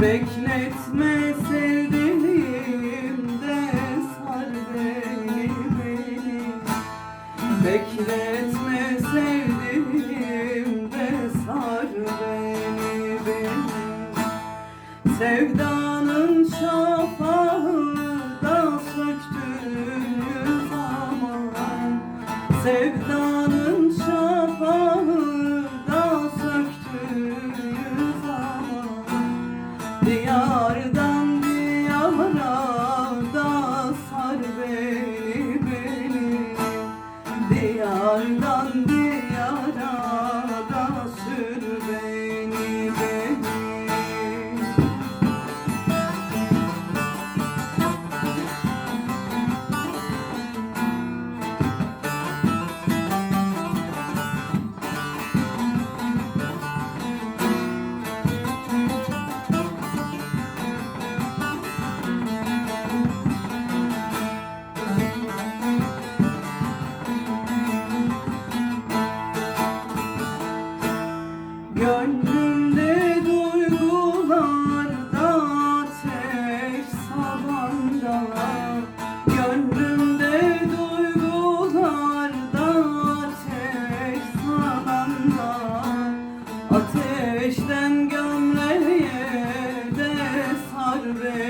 Bekletme sevdiğim de sar beni. Beni Bekletme sevdiğim de sar beni. Beni Sevdanın şafağı da söktüğü zaman Sevdanın Gönlümde duygularda ateş salanda Gönlümde duygularda ateş salanda Ateşten gömleğe de sar beni.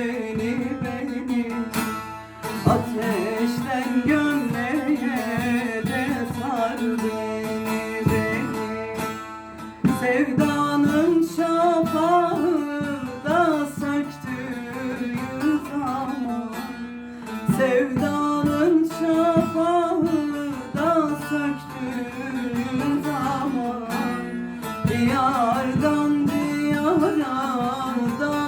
Diyardan diyara